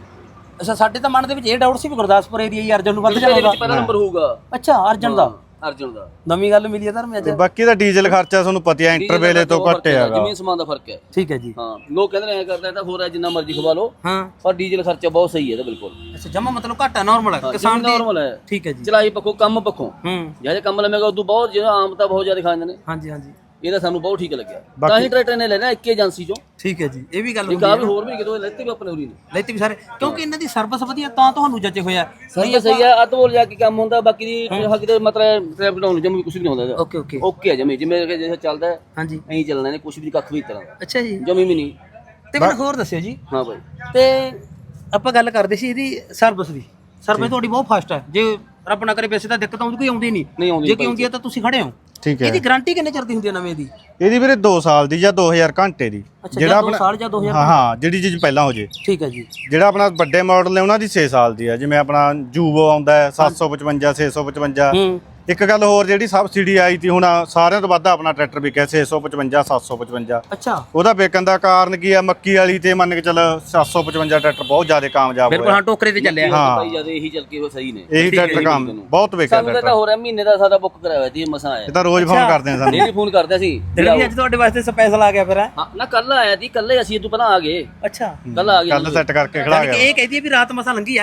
ਅੱਛਾ ਸਾਡੇ ਤਾਂ ਮਨ ਦੇ ਵਿੱਚ ਇਹ ਡਾਊਟ ਸੀ ਵੀ ਗੁਰਦਾਸਪੁਰ ਏਰੀਆ ਹੀ ਅਰਜਨ ਨੂੰ ਵੱਧ ਇਹਦੇ ਜਾਊਗਾ ਵਿੱਚ ਪਹਿਲਾ ਨੰਬਰ ਹੋਊਗਾ। ਅੱਛਾ ਅਰਜਨ ਦਾ? ਅਰਜੁਨ ਦਾ। ਨਵੀਂ ਗੱਲ ਮਿਲੀ ਹੈ ਧਰਮ ਅੱਜ। ਬਾਕੀ ਦਾ ਡੀਜ਼ਲ ਖਰਚਾ ਤੁਹਾਨੂੰ ਪਤਾ ਹੈ ਇੰਟਰਵੇਲੇ ਤੋਂ ਘੱਟ ਹੈਗਾ। ਜ਼ਮੀਨ ਸਮਾਨ ਦਾ ਫ਼ਰਕ ਹੈ। ਠੀਕ ਹੈ ਜੀ। ਹਾਂ ਲੋਕ ਕਹਿੰਦੇ ਨੇ ਐ ਕਰਦਾ ਤਾਂ ਹੋਰ ਹੈ ਜਿੰਨਾ ਮਰਜ਼ੀ ਖਵਾ ਲਓ। ਹਾਂ। ਪਰ ਡੀਜ਼ਲ ਖਰਚਾ ਬਹੁਤ ਸਹੀ ਹੈ ਇਹਦਾ ਬਿਲਕੁਲ। ਅੱਛਾ ਜਮਾ ਮਤਲਬ ਘੱਟ ਹੈ ਨਾਰਮਲ ਹੈ ਕਿਸਾਨ ਦੀ ਨਾਰਮਲ ਹੈ। ਠੀਕ ਹੈ ਜੀ। ਚਲਾਈ ਪੱਖੋਂ ਕੰਮ ਪੱਖੋਂ। ਹੂੰ। ਜਿਹੜੇ ਕੰਮ ਲਵੇਗਾ ਉਦੋਂ ਬਹੁਤ ਜਿਹੜਾ ਆਮ ਤਾਂ ਬਹੁਤ ਜ਼ਿਆਦਾ ਖਾ ਜਾਂਦੇ ਨੇ। ਹਾਂਜੀ ਹਾਂਜੀ। ਇਹਦਾ ਸਾਨੂੰ ਬਹੁਤ ਠੀਕ ਲੱਗਿਆ। ਤਾਂ ਹੀ ਟਰੈਕਟਰ ਨੇ ਲੈਣਾ ਇੱਕ ਏਜੰਸੀ ਚੋਂ। ਠੀਕ ਹੈ ਜੀ ਇਹ ਵੀ ਗੱਲ ਆ ਵੀ ਹੋਰ ਵੀ ਕਿਤੋਂ ਲੈਤੇ ਵੀ ਆਪਣੇ ਉਰੀ ਨੇ। ਲੈਤੀ ਵੀ ਸਾਰੇ। ਕਿਉਂਕਿ ਇਹਨਾਂ ਦੀ ਸਰਵਿਸ ਵਧੀਆ ਤਾਂ ਤੁਹਾਨੂੰ ਜੱਜੇ ਹੋਇਆ ਸਹੀ ਹੈ ਸਹੀ ਹੈ ਅੱਧ ਬੋਲ ਜਾ ਕੇ ਕੰਮ ਹੁੰਦਾ ਬਾਕੀ ਦੀ ਹੱਕ ਦੇ ਮਤਲਬ ਟ੍ਰੈਫਿਕ ਡਾਊਨ ਜਮੀ ਕੁਝ ਵੀ ਨਹੀਂ ਹੁੰਦਾ ਓਕੇ ਓਕੇ ਓਕੇ ਹੈ ਜਮੀ। ਜਿਵੇਂ ਕਿ ਜਿਵੇਂ ਚੱਲਦਾ ਹੈ, ਹਾਂਜੀ। ਐਂ ਚੱਲਣਾ ਇਹਨੇ ਕੁਝ ਵੀ ਕੱਖ ਵੀ ਤਰ੍ਹਾਂ। ਦਾ ਅੱਛਾ ਜੀ। ਜਮੀ ਵੀ ਨਹੀਂ। ਤੇ ਮੈਨੂੰ ਹੋਰ ਦੱਸਿਓ ਜੀ। ਹਾਂ ਭਾਈ ਤੇ ਆਪਾਂ ਗੱਲ ਕਰਦੇ ਸੀ ਇਹਦੀ ਸਰਵਿਸ ਦੀ। ਸਰਵਿਸ ਤੁਹਾਡੀ ਬਹੁਤ ਫਾਸਟ ਹੈ। ਜੇ ਰੱਬ ਨਾ ਕਰੇ ਵੈਸੇ ਤਾਂ ਦਿੱਕਤ ਆਉਂਦੀ ਕੋਈ ਆਉਂਦੀ ਨਹੀਂ। ਨਹੀਂ ਆਉਂਦੀ ਜੇ ਕੋਈ ਆਉਂਦੀ ਹੈ ਤਾਂ ਤੁਸੀਂ ਖੜੇ ਹੋ। ਠੀਕ ਹੈ। ਇਹਦੀ ਗਾਰੰਟੀ ਕਿੰਨੇ ਚਿਰ ਦੀ ਹੁੰਦੀ ਹੈ ਨਵੇਂ ਦੀ? ਇਹਦੀ ਵੀਰੇ 2 ਸਾਲ ਦੀ ਜਾਂ 2000 ਘੰਟੇ ਦੀ। ਅੱਛਾ ਜਾਂ 2 ਸਾਲ ਜਾਂ 2000 ਹਾਂ ਹਾਂ ਜਿਹੜੀ ਚੀਜ਼ ਪਹਿਲਾਂ ਹੋ ਜੇ। ਠੀਕ ਹੈ ਜੀ। ਜਿਹੜਾ ਆਪਣਾ ਵੱਡੇ ਮਾਡਲ ਨੇ ਉਹਨਾਂ ਦੀ 6 ਸਾਲ ਦੀ ਆ। ਜਿਵੇਂ ਆਪਣਾ ਜੂਵੋ ਆਉਂਦਾ ਹੈ 755 655 ਹੂੰ। ਇੱਕ ਗੱਲ ਹੋਰ ਜਿਹੜੀ ਸਬਸਿਡੀ ਆਈ ਤੀ ਹੁਣ ਸਾਰਿਆਂ ਤੋਂ ਵੱਧ ਆਪਣਾ ਟਰੈਕਟਰ ਵਿਕਿਆ 655 755 ਅੱਛਾ। ਉਹਦਾ ਵੇਚਣ ਦਾ ਕਾਰਨ ਕੀ ਆ? ਮੱਕੀ ਵਾਲੀ ਤੇ ਮੰਨ ਕੇ ਚੱਲ 755 ਟਰੈਕਟਰ ਬਹੁਤ ਜ਼ਿਆਦਾ ਕਾਮਯਾਬ ਬਿਲਕੁਲ ਹੋਇਆ। ਹਾਂ ਟੋਕਰੇ ਤੇ ਚੱਲਿਆ। ਹਾਂ। ਭਾਈ ਜਦ ਇਹੀ ਚੱਲ ਕੇ ਉਹ ਸਹੀ ਨੇ। ਇਹੀ ਟਰੈਕਟਰ ਕੰਮ ਬਹੁਤ ਵਿਕਿਆ ਸਾਨੂੰ ਤਾਂ ਟਰੈਕਟਰ। ਹੋ ਰਿਹਾ ਮਹੀਨੇ ਦਾ ਸਾਡਾ ਬੁੱਕ ਕਰਾਇਆ ਸੀ ਮਸਾਂ ਆਇਆ। ਇਹ ਤਾਂ ਰੋਜ਼ ਫੋਨ ਕਰਦੇ ਨੇ ਸਾਨੂੰ। ਡੇਲੀ ਫੋਨ ਕਰਦੇ ਸੀ ਜਿਹੜਾ ਵੀ ਅੱਜ ਤੁਹਾਡੇ ਵਾਸਤੇ ਸਪੈਸ਼ਲ ਆ ਗਿਆ ਫਿਰ ਹੈ? ਨਾ ਕੱਲ ਆਇਆ ਸੀ ਕੱਲ ਅਸੀਂ ਇਹ ਤੋਂ ਪਹਿਲਾਂ ਆ ਗਏ। ਅੱਛਾ। ਕੱਲ ਆ ਗਏ ਕੱਲ ਸੈੱਟ ਕਰਕੇ ਖੜਾ ਯਾਨੀ ਕਿ ਗਿਆ ਇਹ ਕਹਿੰਦੀ ਹੈ ਵੀ ਰਾਤ ਮਸਾ ਲੰਗੀ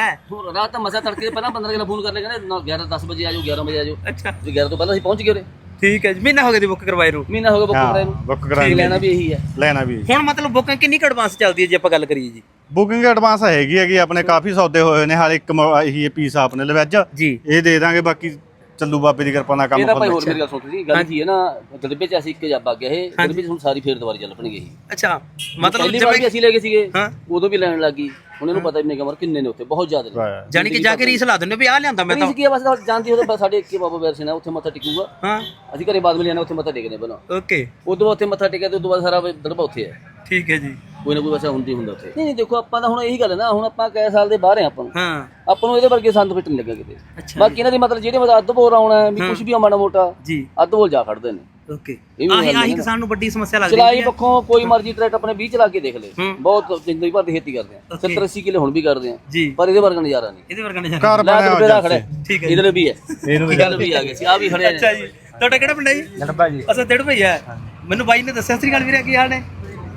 ਰਾਤ ਮਸਾ ਤੜਕੇ ਪਹਿਲਾਂ 15 ਕਿਲੋ ਫੋਨ ਕਰ ਲੈ ਕਹਿੰਦੇ 11 10 ਵਜੇ ਆਜੋ 11 ਵਜੇ ਆਜੋ ਅੱਛਾ। ਤੇ 11 ਤੋਂ ਪਹਿਲਾਂ ਅਸੀਂ ਪਹੁੰਚ ਗਏ ਉਰੇ। ਠੀਕ ਹੈ ਜੀ ਮਹੀਨਾ ਹੋ ਗਿਆ ਦੀ ਬੁੱਕ ਕਰਵਾਏ ਨੂੰ। ਮਹੀਨਾ ਹੋ ਗਿਆ ਬੁੱਕ ਹਾਂ ਨੂੰ। ਬੁੱਕ ਲੈਣਾ ਵੀ ਇਹੀ ਹੈ। ਲੈਣਾ ਵੀ ਹੁਣ ਮਤਲਬ ਬੁਕਿੰਗ ਕਿੰਨੀ ਕੁ ਐਡਵਾਂਸ ਚੱਲਦੀ ਹੈ ਜੇ ਆਪਾਂ ਗੱਲ ਕਰੀਏ ਜੀ? ਬੁਕਿੰਗ ਐਡਵਾਂਸ ਹੈਗੀ ਹੈਗੀ ਆਪਣੇ ਕਾਫੀ ਸੌਦੇ ਹੋਏ ਨੇ ਹਾਲੇ ਇੱਕ ਇਹੀ ਪੀਸ ਆਪਣੇ ਲਈ ਵੈਜ ਜੀ। ਇਹ ਦੇ ਦਾਂਗੇ ਬਾਕੀ ਚੱਲੂ ਬਾਬੇ ਦੀ ਕਿਰਪਾ ਨਾਲ ਕੰਮ ਭਾਈ ਫੁੱਲ ਹੋਰ ਮੇਰੀ ਗੱਲ ਸੁਣ ਤੁਸੀਂ ਗੱਲ ਕੀ ਹੈ ਨਾ ਦੜਬੇ ਚ ਅਸੀਂ ਇੱਕ ਜੱਬ ਆ ਗਿਆ ਇਹ ਦੜਬੇ ਚ ਹੁਣ ਸਾਰੀ ਫੇਰ ਦੁਬਾਰਾ ਚੱਲ ਪਣਗੇ ਇਹ। ਅੱਛਾ ਮਤਲਬ ਪਹਿਲੀ ਵਾਰ ਵੀ ਅਸੀਂ ਲੈ ਗਏ ਸੀਗੇ ਹਾਂ। ਉਦੋਂ ਵੀ ਲੈਣ ਲੱਗੀ। ਹੁਣ ਇਹਨੂੰ ਪਤਾ ਵੀ ਨਹੀਂ ਕਮਰ ਕਿੰਨੇ ਨੇ ਉੱਥੇ ਬਹੁਤ ਜ਼ਿਆਦਾ ਨੇ। ਜਾਨੀ ਕਿ ਜਾ ਕੇ ਰੀਸ ਲਾ ਦਿੰਦੇ ਵੀ ਆ ਲਿਆਂਦਾ ਮੈਂ ਤਾਂ। ਇਸ ਕੀ ਆ, ਬਸ ਜਾਂਦੀ ਉਹਦੇ ਬਸ ਸਾਡੇ ਇੱਕੇ ਬਾਬਾ ਵੈਰਸੇ ਨੇ ਉੱਥੇ ਮੱਥਾ ਟਿਕੂਗਾ। ਹਾਂ। ਅਸੀਂ ਘਰੇ ਬਾਅਦ ਵਿੱਚ ਲੈਣਾ ਉੱਥੇ ਮੱਥਾ ਟੇਕਨੇ ਬਣਾ ਓਕੇ। ਉਦੋਂ ਬਾਅਦ ਉੱਥੇ ਮੱਥਾ ਟੇਕਿਆ ਤੇ ਉਦੋਂ ਬਾਅਦ ਸਾਰਾ ਦੜਬਾ ਉੱਥੇ ਹੈ। ਠੀਕ ਹੈ ਜੀ। ਕੋਈ ਨਾ ਕੋਈ ਵੈਸਾ ਹੁੰਦੀ ਹੁੰਦਾ ਉੱਥੇ। ਨਹੀਂ ਨਹੀਂ ਦੇਖੋ ਆਪਾਂ ਤਾਂ ਹੁਣ ਇਹੀ ਗੱਲ ਹੈ ਨਾ ਹੁਣ ਆਪਾਂ ਕਈ ਸਾਲ ਦੇ ਬਾਹਰ ਆ ਆਪਾਂ। ਨੂੰ ਹਾਂ। ਆਪਾਂ ਨੂੰ ਇਹਦੇ ਵਰਗੇ ਸੰਦ ਫਿੱਟ ਨਹੀਂ ਲੱਗਾ ਕਿਤੇ। ਬਾਕੀ ਇਹਨਾਂ ਦੀ ਮਤਲਬ ਜਿਹੜੇ ਮਤਲਬ ਅੱਧ ਬੋਲ ਆਉਣਾ ਹੈ, ਵੀ ਕੁਝ ਵੀ ਆ ਮਾੜਾ ਮੋਟਾ ਜੀ। ਅੱਧ ਬੋਲ ਜਾ ਖੜਦੇ ਨੇ। ਓਕੇ। ਆਹੀ ਆਹੀ। ਕਿਸਾਨ ਨੂੰ ਵੱਡੀ ਸਮੱਸਿਆ ਲੱਗਦੀ ਚਲਾਈ ਹੈ। ਪੱਖੋਂ ਕੋਈ ਮਰਜ਼ੀ ਟਰੈਕਟ ਆਪਣੇ 20 ਚਲਾ ਕੇ ਦੇਖ ਲੈ। ਬਹੁਤ ਜ਼ਿੰਦਗੀ ਭਰ ਦੀ ਖੇਤੀ ਕਰਦੇ ਆ। 70 80 ਕਿਲੇ ਹੁਣ ਵੀ ਕਰਦੇ ਆ। ਪਰ ਇਹਦੇ ਵਰਗਾ ਨਜ਼ਾਰਾ ਨਹੀਂ। ਇਹਦੇ ਵਰਗਾ ਨਹੀਂ ਘਰ ਲੈ ਬਣਿਆ ਰੁਪਏ ਦਾ ਖੜਾ ਹੋਇਆ ਹੈ। ਠੀਕ ਹੈ ਲਈ ਵੀ ਹੈ। ਇਹਨੂੰ ਵੀ ਗੱਲ ਵੀ ਆ ਗਈ ਸੀ। ਆ ਵੀ ਖੜੇ ਨੇ ਅੱਛਾ ਜੀ। ਤੁਹਾਡਾ ਕਿਹੜਾ ਪਿੰਡ ਹੈ ਜੀ? ਲੜਬਾ ਜੀ। ਅਸਾਂ ਡੇਢ ਭਈਆ ਹੈ। ਮੈਨੂੰ ਬਾਈ ਨੇ ਦੱਸਿਆ ਸ੍ਰੀ ਗੱਲ ਵੀਰੇ ਕੀ ਹਾਲ ਨੇ?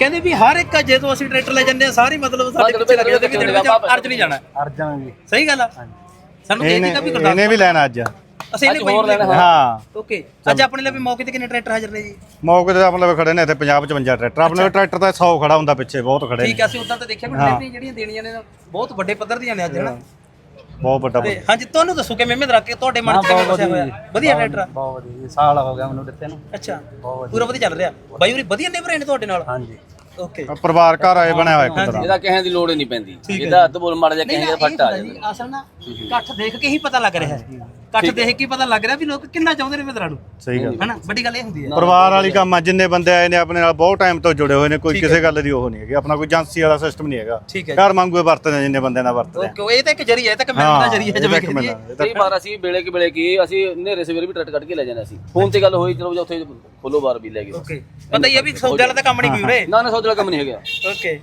ਕਹਿੰਦੇ ਵੀ ਹਰ ਇੱਕ ਜਦੋਂ ਅਸੀਂ ਟਰੈਕਟਰ ਲੈ ਜਾਂਦੇ ਆ ਸਾਰੇ ਮਤਲਬ ਸਾਡੇ ਪਿੱਛੇ ਲੱਗੇ ਹੁੰਦੇ ਵੀ ਡੇਢ ਭਈਆ ਅਰਜ ਨਹੀਂ ਜਾਣਾ। ਅਰਜਨ ਜੀ ਸਹੀ ਗੱਲ ਆ। ਸਾਨੂੰ ਇਹਨੇ ਕਹਿੰਦੀ ਤਾਂ ਵੀ ਇਹਨੇ ਵੀ ਲੈਣਾ ਅੱਜ। ਅਸੀਂ ਇਹਨੇ ਹੋਰ ਲੈਣਾ ਹਾਂ। ਓਕੇ। ਅੱਜ ਆਪਣੇ ਲਈ ਵੀ ਮੌਕੇ ਤੇ ਕਿੰਨੇ ਟਰੈਕਟਰ ਹਾਜ਼ਰ ਨੇ ਜੀ? ਮੌਕੇ ਤੇ ਆਪਣੇ ਕੋਲ ਖੜੇ ਨੇ ਇੱਥੇ 50 55 ਟਰੈਕਟਰ। ਆਪਣੇ ਕੋਲ ਟਰੈਕਟਰ ਤਾਂ 100 ਖੜਾ ਹੁੰਦਾ ਪਿੱਛੇ ਬਹੁਤ ਖੜੇ ਠੀਕ ਆ ਅਸੀਂ ਉਦਾਂ ਤਾਂ ਦੇਖਿਆ ਵੀ ਡਿਲੀਵਰੀ ਜਿਹੜੀਆਂ ਦੇਣੀਆਂ ਨੇ ਬਹੁਤ ਵੱਡੇ ਪੱਧਰ ਦੀਆਂ ਨੇ ਅੱਜ ਹਨਾ? ਬਹੁਤ ਵੱਡਾ ਹਾਂਜੀ ਤੁਹਾਨੂੰ ਦੱਸੋ ਕਿ ਮੈਂ ਰੱਖ ਕੇ ਤੁਹਾਡੇ ਮਨ ਚ ਕਿਵੇਂ ਵਸਿਆ ਹੋਇਆ? ਵਧੀਆ ਟਰੈਕਟਰ? ਬਹੁਤ ਵਧੀਆ ਸਾਲ ਹੋ ਗਿਆ ਮੈਨੂੰ ਦਿੱਤੇ ਨੂੰ। ਅੱਛਾ। ਪੂਰਾ ਵਧੀਆ। ਚੱਲ ਰਿਹਾ। ਬਾਈ ਹੋਰੀ ਵਧੀਆ ਨੇਬਰ ਨੇ ਤੁਹਾਡੇ ਨਾਲ? ਹਾਂਜੀ। ਓਕੇ ਪਰਿਵਾਰ ਘਰ ਆਏ ਬਣਿਆ ਹੋਇਆ ਇੱਕ ਤਰ੍ਹਾਂ। ਇਹਦਾ ਕਹਿਣ ਦੀ ਲੋੜ ਹੀ ਨਹੀਂ ਪੈਂਦੀ। ਇਹਦਾ ਅੱਧ ਬੋਲ ਮਾੜਾ ਜਿਹਾ ਨਹੀਂ ਕਹਿਣ ਨਾ, ਦਾ ਇਹ ਫੱਟ ਆ ਜਾਂਦਾ। ਜੀ, ਅਸਲ ਨਾ ਇਕੱਠ ਦੇਖ ਕੇ ਹੀ ਪਤਾ ਲੱਗ ਰਿਹਾ ਹੈ। ਇਕੱਠ ਦੇਖ ਕੇ ਪਤਾ ਲੱਗ ਰਿਹਾ ਵੀ ਲੋਕ ਕਿੰਨਾ ਚਾਹੁੰਦੇ ਨੇ ਮਿੱਤਰਾਂ ਨੂੰ। ਸਹੀ ਗੱਲ। ਹਨਾ? ਵੱਡੀ ਗੱਲ ਇਹ ਹੁੰਦੀ ਹੈ। ਪਰਿਵਾਰ ਵਾਲੀ ਕੰਮ ਆ ਜਿੰਨੇ ਬੰਦੇ ਆਏ ਨੇ ਆਪਣੇ ਨਾਲ ਬਹੁਤ ਟਾਈਮ ਤੋਂ ਜੁੜੇ ਹੋਏ ਨੇ ਕੋਈ ਕਿਸੇ ਗੱਲ ਦੀ ਉਹ ਨਹੀਂ ਹੈਗੀ। ਆਪਣਾ ਕੋਈ ਏਜੰਸੀ ਵਾਲਾ ਸਿਸਟਮ ਨਹੀਂ ਹੈਗਾ। ਠੀਕ ਹੈ ਘਰ ਵਾਂਗੂ ਹੀ ਵਰਤਦੇ ਨੇ ਜਿੰਨੇ ਬੰਦਿਆਂ ਨਾਲ ਵਰਤਦੇ ਓਕੇ ਇਹ ਤਾਂ ਇੱਕ ਜਰੀਆ ਹੈ ਇਹ ਤਾਂ ਇੱਕ ਮਿਲਣ ਦਾ ਜਰੀਆ ਹੈ ਇਹ ਜਿਵੇਂ ਕਹਿੰਦੀ ਇਹ ਕਈ ਵਾਰ ਅਸੀਂ ਵੇਲੇ ਕਿ ਵੇਲੇ ਕੀ ਅਸੀਂ ਨੇਰੇ ਸਵੇਰੇ ਵੀ ਟਰੱਟ ਕੱਢ ਕੇ ਲੈ ਜਾਂਦੇ ਸੀ ਫੋਨ ਤੇ ਗੱਲ ਹੋਈ ਚਲੋ ਜਾ ਉੱਥੇ ਖੋਲੋ ਬਾਰ ਵੀ ਲੈ ਗਏ। ਓਕੇ ਪਤਾ ਹੀ ਹੈ ਵੀ ਸੌਦੇ ਵਾਲਾ ਤਾਂ ਕੰਮ ਨਹੀਂ ਕੋਈ ਉਰੇ। ਨਾ ਨਾ ਸੌਦੇ ਦਾ ਕੰਮ ਨਹੀਂ ਹੈਗਾ। ਓਕੇ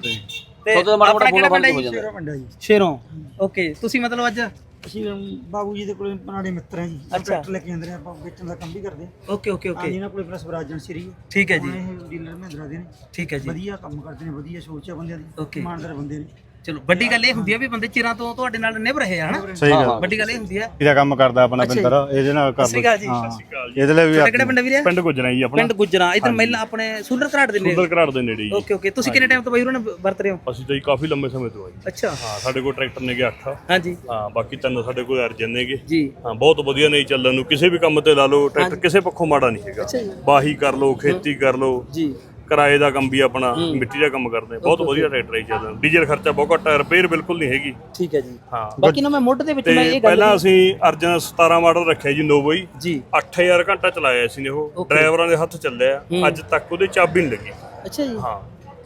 ਤੇ ਸੌਦੇ ਦਾ ਮਾੜਾ ਮੋਟਾ ਫੋਨ ਕਿਹੜਾ ਹੋ ਜਾਂਦਾ। ਸ਼ੇਰੋਂ ਓਕੇ ਤੁਸੀਂ ਮਤਲਬ ਅੱਜ ਅਸੀਂ ਬਾਬੂ ਜੀ ਦੇ ਕੋਲੇ ਪੁਰਾਣੇ ਮਿੱਤਰ ਆ ਜੀ। ਅੱਛਾ। ਟਰੈਕਟਰ ਲੈ ਕੇ ਆਂਦੇ ਨੇ ਆਪਾਂ ਵੇਚਣ ਦਾ ਕੰਮ ਵੀ ਕਰਦੇ ਆ ਓਕੇ ਓਕੇ ਹਾਂਜੀ ਓਕੇ ਇਹਨਾਂ ਕੋਲੇ ਪਲੱਸ ਬਰਾਜਨ ਸ਼੍ਰੀ ਹੈ। ਠੀਕ ਹੈ ਜੀ। ਡੀਲਰ ਮਹਿੰਦਰਾ ਦੇ ਨੇ। ਠੀਕ ਹੈ ਜੀ। ਵਧੀਆ ਕੰਮ ਕਰਦੇ ਨੇ ਵਧੀਆ ਸੋਚ ਆ ਬੰਦਿਆਂ ਦੀ। Okay. ਇਮਾਨਦਾਰ ਬੰਦੇ ਨੇ। ਚਲੋ ਵੱਡੀ ਗੱਲ ਇਹ ਹੁੰਦੀ ਹੈ ਵੀ ਬੰਦੇ ਚਿਰਾਂ ਤੋਂ ਤੁਹਾਡੇ ਨਾਲ ਨਿਭ ਰਹੇ ਆ ਹਨਾ? ਸਹੀ ਗੱਲ ਵੱਡੀ ਗੱਲ ਇਹ ਹੁੰਦੀ ਹੈ ਇਹਦਾ ਕੰਮ ਕਰਦਾ ਆਪਣਾ ਬਿੰਦਰ ਇਹਦੇ ਨਾਲ ਕਰ ਸ੍ਰੀ ਅਕਾਲ ਜੀ। ਹਾਂ। ਇਹਦੇ ਲਈ ਵੀ ਕਿਹੜਾ ਪਿੰਡ ਵੀਰੇ ਪਿੰਡ ਗੁਜਰਾ ਜੀ ਆਪਣਾ। ਪਿੰਡ ਗੁਜਰਾ ਇਧਰ ਮਹਿਲਾ ਆਪਣੇ ਸੂਲਰ ਘਰਾਟ ਦੇ ਨੇ। ਸੁੰਦਰ ਘਰਾੜ ਦੇ ਨੇੜੇ ਜੀ। Okay okay. ਤੁਸੀਂ ਕਿੰਨੇ ਟਾਈਮ ਤੋਂ ਬਾਈ ਉਹਨਾਂ ਨੇ ਵਰਤ ਰਹੇ ਹੋ? ਅਸੀਂ ਤਾਂ ਜੀ ਕਾਫੀ ਲੰਬੇ ਸਮੇਂ ਤੋਂ ਆ ਜੀ। ਅੱਛਾ। ਹਾਂ ਸਾਡੇ ਕੋਲ ਟਰੈਕਟਰ ਨੇਗੇ 8 ਹਾਂਜੀ। ਹਾਂ ਬਾਕੀ ਤਿੰਨ ਸਾਡੇ ਕੋਲ ਅਰਜਨ ਨੇਗੇ ਜੀ। ਹਾਂ ਬਹੁਤ ਵਧੀਆ ਨੇ ਜੀ ਚੱਲਣ ਨੂੰ। ਕਿਸੇ ਵੀ ਕੰਮ ਤੇ ਲਾ ਲਓ ਟਰੈਕਟਰ ਕਿਸੇ ਪੱਖੋਂ ਮਾੜਾ ਨਹੀਂ ਹੈਗਾ। ਬਾਹੀ ਕਰ ਲਓ ਖੇਤੀ ਕਰ ਲਓ। ਜੀ। ਕਿਰਾਏ ਦਾ ਕੰਮ ਵੀ ਆਪਣਾ ਮਿੱਟੀ ਦਾ ਕੰਮ ਕਰਦੇ ਆ। ਬਹੁਤ ਵਧੀਆ ਟਰੈਕਟਰ ਹੈ ਜੀ ਡੀਜ਼ਲ ਖਰਚਾ ਬਹੁਤ ਘੱਟ ਹੈ ਰਿਪੇਅਰ ਬਿਲਕੁਲ ਨਹੀਂ ਹੈਗੀ। ਠੀਕ ਹੈ ਜੀ। ਹਾਂ। ਬਾਕੀ ਨਾ ਮੈਂ ਮੁੱਢ ਦੇ ਵਿੱਚ ਮੈਂ ਤੇ ਇਹ ਗੱਲ ਪਹਿਲਾਂ ਅਸੀਂ ਅਰਜਨ 17 ਮਾਡਲ ਰੱਖਿਆ ਜੀ ਨੋਵੋ ਹੀ ਜੀ 8000 ਘੰਟਾ ਚਲਾਇਆ ਸੀ ਨੇ ਉਹ। ਡਰਾਈਵਰਾਂ ਦੇ ਹੱਥ ਚੱਲਿਆ। ਅੱਜ ਤੱਕ ਉਹਦੇ ਚਾਬੀ ਨਹੀਂ ਲੱਗੀ। ਅੱਛਾ ਜੀ। ਹਾਂ।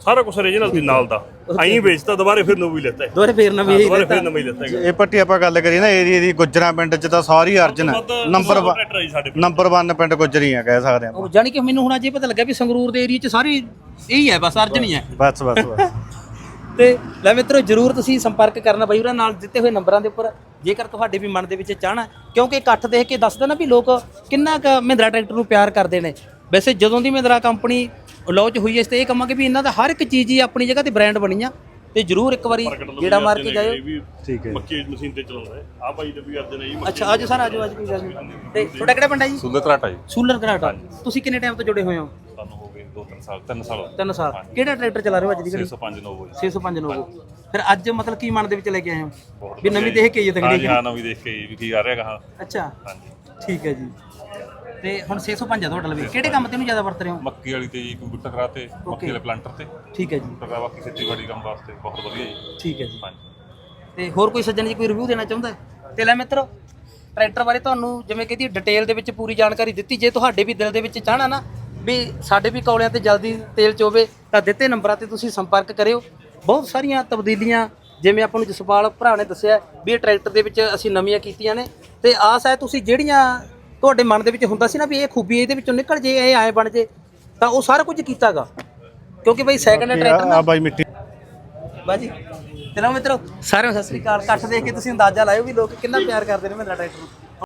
ਸਾਰਾ ਕੁਝ ਰੀਜਨਲ ਦੀ ਨਾਲ ਦਾ। ਐਂ ਵੇਚਤਾ ਦੁਬਾਰੇ ਫਿਰ ਨੋਵੀ ਲੈਤਾ। ਦੁਬਾਰੇ ਫੇਰ ਨਾ ਵੀ ਦੁਬਾਰੇ ਫਿਰ ਨਵਾਂ ਲੈਤਾ ਇਹ ਪੱਟੀ ਆਪਾਂ ਗੱਲ ਕਰੀਏ ਨਾ ਏਰੀਆ ਦੀ ਗੁੱਜਰਾਂ ਪਿੰਡ ਚ ਤਾਂ ਸਾਰੀ ਅਰਜਨ ਹੈ। ਨੰਬਰ ਵਨ- ਟਰੈਕਟਰ ਹੈ ਜੀ ਸਾਡੇ ਨੰਬਰ 1 ਪਿੰਡ ਗੁੱਜਰੀ ਆ ਕਹਿ ਸਕਦੇ ਆਪਾਂ। ਉਹ ਜਾਣੀ ਕਿ ਮੈਨੂੰ ਹੁਣ ਅੱਜ ਇਹ ਪਤਾ ਲੱਗਾ ਵੀ ਸੰਗਰੂਰ ਦੇ ਏਰੀਆ 'ਚ ਸਾਰੀ ਇਹੀ ਹੈ ਬਸ ਅਰਜਨ ਹੀ ਹੈ। ਬਸ ਬਸ ਬਸ। ਤੇ ਲੈ ਮਿੱਤਰੋ ਜਰੂਰ ਤੁਸੀਂ ਸੰਪਰਕ ਕਰਨਾ ਬਾਈ ਉਹਨਾਂ ਨਾਲ ਦਿੱਤੇ ਹੋਏ ਨੰਬਰਾਂ ਦੇ ਉੱਪਰ। ਜੇਕਰ ਤੁਹਾਡੇ ਵੀ ਮਨ ਦੇ ਵਿੱਚ ਚਾਹਣਾ ਕਿਉਂਕਿ ਇਕੱਠ ਦੇਖ ਕੇ ਦੱਸਦਾ ਨਾ ਵੀ ਲੋਕ ਕਿੰਨਾ ਕੁ ਮਹਿੰਦਰਾ ਟਰੈਕਟਰ ਨੂੰ ਪਿਆਰ ਕਰਦੇ ਨੇ। ਵੈਸੇ ਜਦੋਂ ਦੀ ਮਹਿੰਦਰਾ ਕੰਪਨੀ ਲਾਂਚ ਹੋਈ ਹੈ ਇਸ ਤੇ ਇਹ ਕਹਾਂਗੇ ਵੀ ਇਹਨਾਂ ਦਾ ਹਰ ਇੱਕ ਚੀਜ਼ ਹੀ ਆਪਣੀ ਜਗ੍ਹਾ ਤੇ ਬ੍ਰਾਂਡ ਬਣੀ ਆ ਤੇ ਜਰੂਰ ਇੱਕ ਵਾਰੀ ਗੇੜਾ ਮਾਰ ਕੇ ਜਾਇਓ। ਠੀਕ ਹੈ ਮੱਕੀ ਮਸ਼ੀਨ ਤੇ ਚਲਾਉਂਦਾ ਹੈ ਆ ਭਾਈ ਦੇ ਵੀ ਅਰਜਨ ਹੈ ਜੀ ਅੱਛਾ ਆਜੋ ਸਰ ਆਜੋ ਅੱਜ ਕੋਈ ਗੱਲ ਨਹੀਂ। ਤੇ ਤੁਹਾਡਾ ਕਿਹੜਾ ਪਿੰਡ ਹੈ ਜੀ? ਸੁੰਦਰ ਘਰਾਟਾ ਜੀ। ਸੂਲਰ ਘਰਾਟਾ। ਤੁਸੀਂ ਕਿੰਨੇ ਟਾਈਮ ਤੋਂ ਜੁੜੇ ਹੋਏ ਹੋ? ਸਾਨੂੰ ਦੋ ਤਿੰਨ ਸਾਲ ਤਿੰਨ ਸਾਲ 3 ਸਾਲ। ਕਿਹੜਾ ਟਰੈਕਟਰ ਚਲਾ ਰਹੇ ਹੋ ਅੱਜ ਦੀ ਘੜੀ? 605 ਨੋਵੋ ਜੀ 605 ਨੋਵੋ ਫਿਰ ਅੱਜ ਮਤਲਬ ਕੀ ਮਨ ਦੇ ਵਿੱਚ ਲੈ ਕੇ ਆਏ ਹੋ? ਵੀ ਨਵੀਂ ਦੇਖ ਕੇ ਇਹ ਜੀ। ਤਕੜੀ ਹਾਂ ਨਵੀਂ ਦੇਖ ਕੇ ਵੀ ਕੀ ਕਰ ਰਿਹਾ ਕਹਾ ਅੱਛਾ। ਹਾਂਜੀ। ਠੀਕ ਹੈ ਜੀ। ਤੇ ਹੁਣ 605 ਆ ਤੁਹਾਡਾ ਲਵੇ ਕਿਹੜੇ ਕੰਮ ਤੇ ਇਹਨੂੰ ਜ਼ਿਆਦਾ ਵਰਤ ਰਹੇ ਹੋ? ਮੱਕੀ ਵਾਲੀ ਤੇ ਜੀ ਕੰਪਿਊਟਰ ਕਰਾਤੇ ਮੱਕੀ ਵਾਲੇ ਪਲਾਂਟਰ ਤੇ। ਠੀਕ ਹੈ ਜੀ। ਕੰਪਿਊਟਰ ਬਾਕੀ ਖੇਤੀਬਾੜੀ ਕੰਮ ਵਾਸਤੇ ਬਹੁਤ ਵਧੀਆ ਜੀ। ਠੀਕ ਹੈ ਜੀ। ਤੇ ਹੋਰ ਕੋਈ ਸੱਜਣ ਜੀ ਕੋਈ ਰਿਵਿਊ ਦੇਣਾ ਚਾਹੁੰਦਾ ਹੈ? ਤੇ ਲੈ ਮਿੱਤਰੋ ਟਰੈਕਟਰ ਬਾਰੇ ਤੁਹਾਨੂੰ ਜਿਵੇਂ ਕਿ ਡਿਟੇਲ ਦੇ ਵਿੱਚ ਪੂਰੀ ਜਾਣਕਾਰੀ ਦਿੱਤੀ ਜੇ ਤੁਹਾਡੇ ਵੀ ਦਿਲ ਦੇ ਵਿੱਚ ਚਾਹਣਾ ਨਾ ਵੀ ਸਾਡੇ ਵੀ ਕੌਲਿਆਂ ਤੇ ਜਲਦੀ ਤੇਲ ਚੋਵੇ ਤਾਂ ਦਿੱਤੇ ਨੰਬਰਾਂ ਤੇ ਤੁਸੀਂ ਸੰਪਰਕ ਕਰਿਓ। ਬਹੁਤ ਸਾਰੀਆਂ ਤਬਦੀਲੀਆਂ ਜਿਵੇਂ ਆਪਾਂ ਨੂੰ ਜਸਪਾਲ ਭਰਾ ਨੇ ਦੱਸਿਆ ਵੀ ਇਹ ਟਰੈਕਟਰ ਦੇ ਵਿੱਚ ਅਸੀਂ ਨਵੀਆਂ ਕੀਤੀਆਂ ਨੇ। ਤੇ ਆਸ ਹੈ ਤੁਸੀਂ ਜਿਹੜੀਆਂ ਤੁਹਾਡੇ ਮਨ ਦੇ ਵਿੱਚ ਹੁੰਦਾ ਸੀ ਨਾ ਵੀ ਇਹ ਖੂਬੀ ਇਹਦੇ ਵਿੱਚੋਂ ਨਿਕਲ ਜੇ ਇਹ ਐ ਬਣ ਜੇ ਤਾਂ ਉਹ ਸਾਰਾ ਕੁਝ ਕੀਤਾਗਾ। ਕਿਉਂਕਿ ਬਈ ਸੈਕੰਡ ਟਰੈਕਟਰ ਨਾ ਆ ਬਾਈ ਮਿੱਟੀ। ਬਾਜੀ ਚਲੋ ਮਿੱਤਰੋ ਸਾਰਿਆਂ ਨੂੰ ਸਤਿ ਸ੍ਰੀ ਅਕਾਲ। ਇਕੱਠ ਦੇਖ ਕੇ ਤੁਸੀਂ ਅੰਦਾਜ਼ਾ ਲਾਇਓ ਵੀ ਲੋਕ ਕਿੰਨਾ ਪਿਆਰ ਕਰਦੇ ਨੇ ਮਹਿੰਦਰਾ ਟਰੈਕਟਰ ਨੂੰ।